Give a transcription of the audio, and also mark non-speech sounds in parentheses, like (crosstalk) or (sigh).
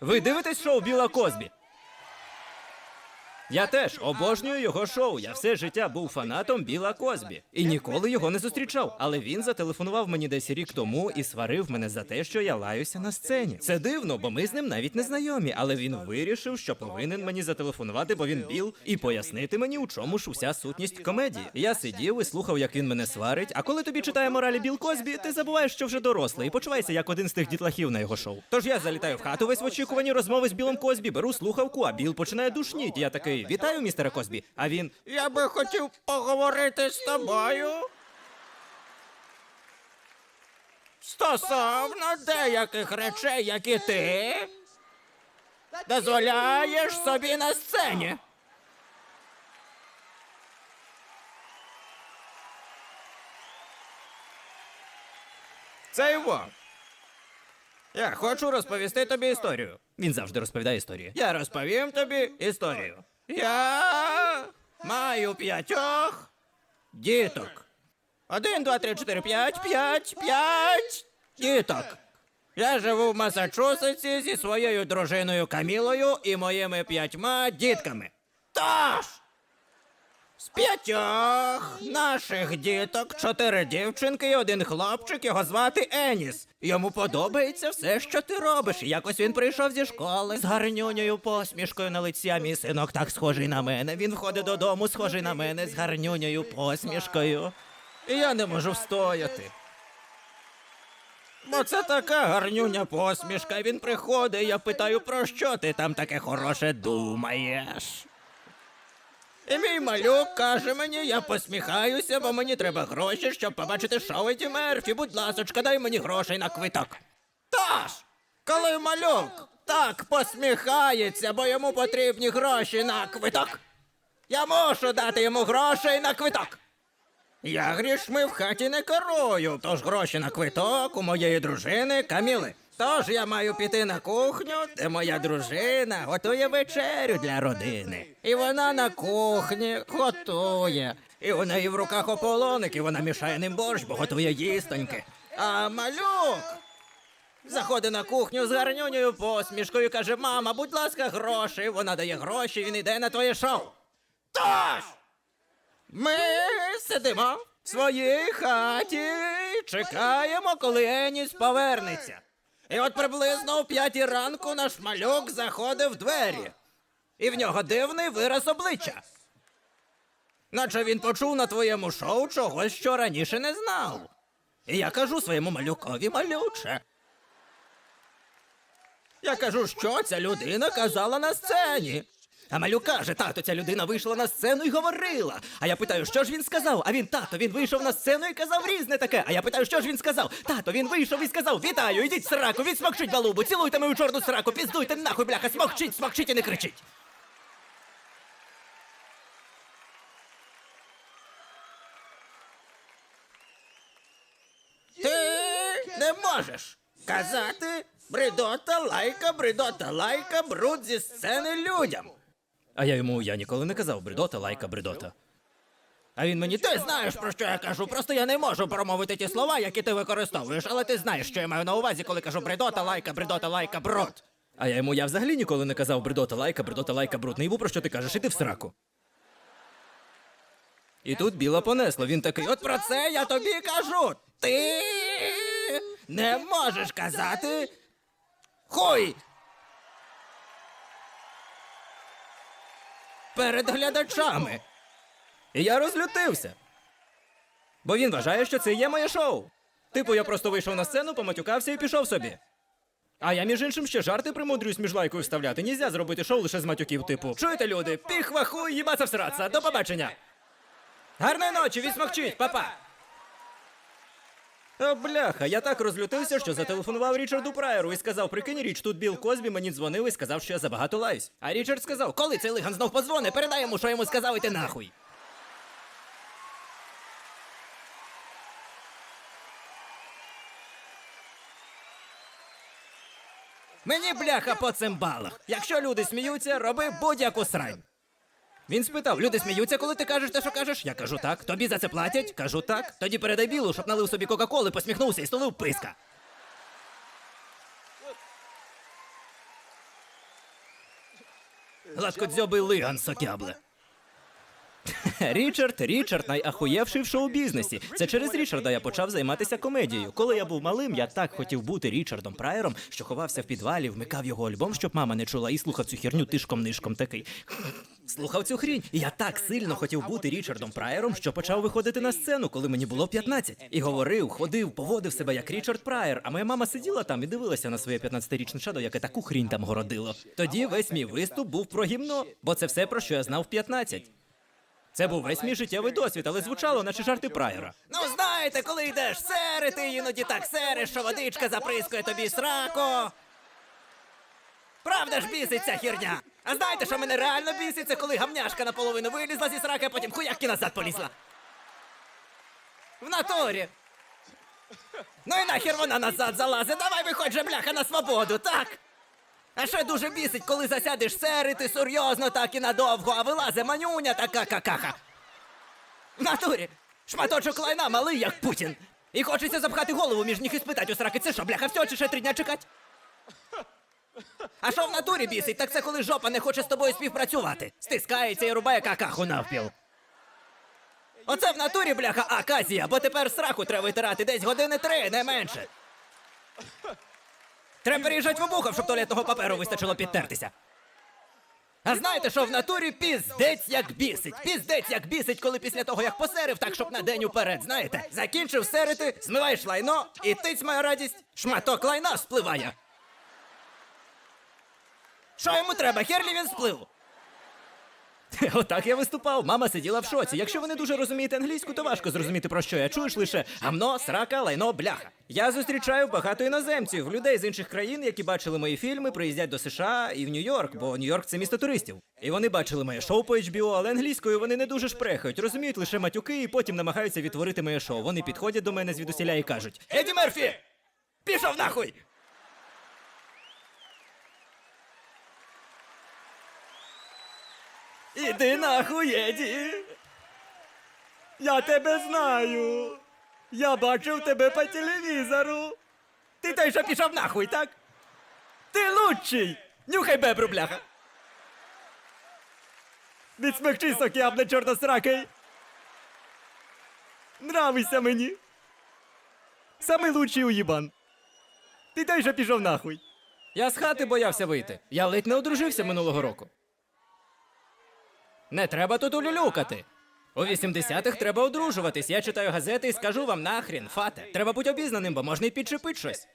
Ви дивитесь шоу Біла Козбі? Я теж обожнюю його шоу. Я все життя був фанатом Біла Козбі і ніколи його не зустрічав. Але він зателефонував мені десь рік тому і сварив мене за те, що я лаюся на сцені. Це дивно, бо ми з ним навіть не знайомі. Але він вирішив, що повинен мені зателефонувати, бо він біл, і пояснити мені, у чому ж уся сутність комедії. Я сидів і слухав, як він мене сварить. А коли тобі читає моралі Біл Козбі, ти забуваєш, що вже дорослий, і почуваєшся як один з тих дітлахів на його шоу. Тож я залітаю в хату весь в очікуванні розмови з Білом Козбі, беру слухавку, а Біл починає душніть. Я такий вітаю, містере Козбі. А він Я би хотів поговорити з тобою. Стосовно деяких речей, які ти дозволяєш собі на сцені. Це його. Я хочу розповісти тобі історію. він завжди розповідає історії. Я розповім тобі історію. Я маю п'ятьох діток. Один, два, три, чотири, п'ять, п'ять, п'ять діток. Я живу в Масачусетсі зі своєю дружиною Камілою і моїми п'ятьма дітками. Тож, з п'ятьох наших діток, чотири дівчинки і один хлопчик, його звати Еніс. Йому подобається все, що ти робиш. Якось він прийшов зі школи з гарнюнею посмішкою на лиці, а мій синок так схожий на мене. Він входить додому, схожий на мене з гарнюнею посмішкою. І я не можу встояти. Бо це така гарнюня посмішка. Він приходить, я питаю, про що ти там таке хороше думаєш? І мій малюк каже мені, я посміхаюся, бо мені треба гроші, щоб побачити шоу Еді Мерфі. Будь ласочка, дай мені грошей на квиток. Тож, коли малюк так посміхається, бо йому потрібні гроші на квиток, я мушу дати йому грошей на квиток. Я грішми в хаті не керую, тож гроші на квиток у моєї дружини Каміли. Тож я маю піти на кухню, де моя дружина готує вечерю для родини. І вона на кухні готує. І у неї в руках ополоник, і вона мішає ним борщ, бо готує їстоньки. А малюк заходить на кухню з гарнюнею посмішкою каже: Мама, будь ласка, гроші. Вона дає гроші, він йде на твоє шоу. Тож! Ми сидимо в своїй хаті чекаємо, коли Еніс повернеться. І от приблизно о п'ятій ранку наш малюк заходив в двері. І в нього дивний вираз обличчя. Наче він почув на твоєму шоу чогось, що раніше не знав. І я кажу своєму малюкові малюче. Я кажу, що ця людина казала на сцені. А малюк каже, тато, ця людина вийшла на сцену і говорила. А я питаю, що ж він сказав? А він, тато, він вийшов на сцену і казав різне таке. А я питаю, що ж він сказав? Тато, він вийшов і сказав: Вітаю, ідіть сраку, відсмокчіть балубу, цілуйте мою чорну сраку, піздуйте нахуй, бляха, смокчіть, смокчіть і не кричіть. Ти не можеш казати бредота, лайка, бредота, лайка, бруд зі сцени людям. А я йому я ніколи не казав бредота, лайка, бредота. А він мені, ти знаєш, про що я кажу, просто я не можу промовити ті слова, які ти використовуєш, але ти знаєш, що я маю на увазі, коли кажу бредота, лайка, бредота, лайка, брод. А я йому я взагалі ніколи не казав бредота, лайка, бредота, лайка, брут. Не йому про що ти кажеш, іди в сраку. І тут біла понесло. Він такий, От про це я тобі кажу. Ти не можеш казати хуй. Перед глядачами. І я розлютився. Бо він вважає, що це є моє шоу. Типу, я просто вийшов на сцену, поматюкався і пішов собі. А я, між іншим, ще жарти примудрююсь між лайкою вставляти. Нізя зробити шоу лише з матюків, типу. Чуєте, люди? Піхва хуй, їбаться всратися. До побачення. Гарної ночі, відсмокчіть, папа. О, бляха, я так розлютився, що зателефонував Річарду Прайеру і сказав: прикинь, річ, тут Біл Козбі мені дзвонив і сказав, що я забагато лаюсь. А Річард сказав, коли цей лиган знов подзвони, передай йому, що йому сказав, і нахуй. Мені бляха по цимбалах. Якщо люди сміються, роби будь-яку срань. Він спитав: люди сміються, коли ти кажеш те, що кажеш. Я кажу так. Тобі за це платять? Кажу так. Тоді передай білу, щоб налив собі Кока-Коли, посміхнувся і столив писка. Гладкодзьобий лиган сокябле. (laughs) Річард, Річард найахуєвший в шоу-бізнесі. Це через Річарда я почав займатися комедією. Коли я був малим, я так хотів бути Річардом Прайером, що ховався в підвалі, вмикав його альбом, щоб мама не чула, і слухав цю херню тишком-нишком такий. (clears throat) Слухав цю хрінь, я так сильно хотів бути Річардом Прайером, що почав виходити на сцену, коли мені було 15. І говорив, ходив, поводив себе як Річард Прайер. А моя мама сиділа там і дивилася на своє 15-річне чадо, яке таку хрінь там городило. Тоді весь мій виступ був про гімно, бо це все про що я знав в 15. Це був весь мій життєвий досвід, але звучало, наче жарти Прайера. Ну знаєте, коли йдеш сери, ти іноді так сериш, що водичка заприскує тобі сраку. Правда ж бісить ця херня? А знаєте, що мене реально бісить, це коли гамняшка наполовину вилізла зі сраки, а потім хуякки назад полізла. В натурі. Ну і нахер вона назад залазить, давай виходь же, бляха, на свободу, так? А ще дуже бісить, коли засядеш серити серйозно так і надовго, а вилазе манюня така какаха. В натурі. Шматочок лайна малий, як Путін. І хочеться запхати голову між ніг і спитати у сраки, це що, бляха, все, чи ще три дня чекать? А що в натурі бісить, так це коли жопа не хоче з тобою співпрацювати. Стискається і рубає какаху навпіл. Оце в натурі, бляха, аказія, бо тепер сраку треба витирати десь години три, не менше. Треба переїжджати в обухов, щоб туалетного паперу вистачило підтертися. А знаєте, що в натурі піздець як бісить. Піздець як бісить, коли після того як посерив, так щоб на день уперед, знаєте. Закінчив серити, змиваєш лайно, і тиць моя радість, шматок лайна спливає. Що йому треба? Херлі він сплив. (laughs) Отак я виступав. Мама сиділа в шоці. Якщо ви не дуже розумієте англійську, то важко зрозуміти про що я чуєш лише гамно, срака, лайно, бляха. Я зустрічаю багато іноземців, людей з інших країн, які бачили мої фільми, приїздять до США і в Нью-Йорк, бо Нью-Йорк це місто туристів. І вони бачили моє шоу по HBO, але англійською вони не дуже шпрехають, розуміють лише матюки і потім намагаються відтворити моє шоу. Вони підходять до мене звідусіля і кажуть: Еді Мерфі! Пішов нахуй! Іди нахуй, Еді. Я тебе знаю. Я бачив тебе по телевізору. Ти той, що пішов нахуй, так? Ти лучший! Нюхай бебру, бляха! Відсмекчи сокябле, чорносракий! Нравишся мені! Самий лучший уїбан! Ти той, що пішов нахуй! Я з хати боявся вийти. Я ледь не одружився минулого року. Не треба тут улюлюкати. У 80-х треба одружуватись. Я читаю газети і скажу вам нахрін, фате. Треба бути обізнаним, бо можна й підчепити щось.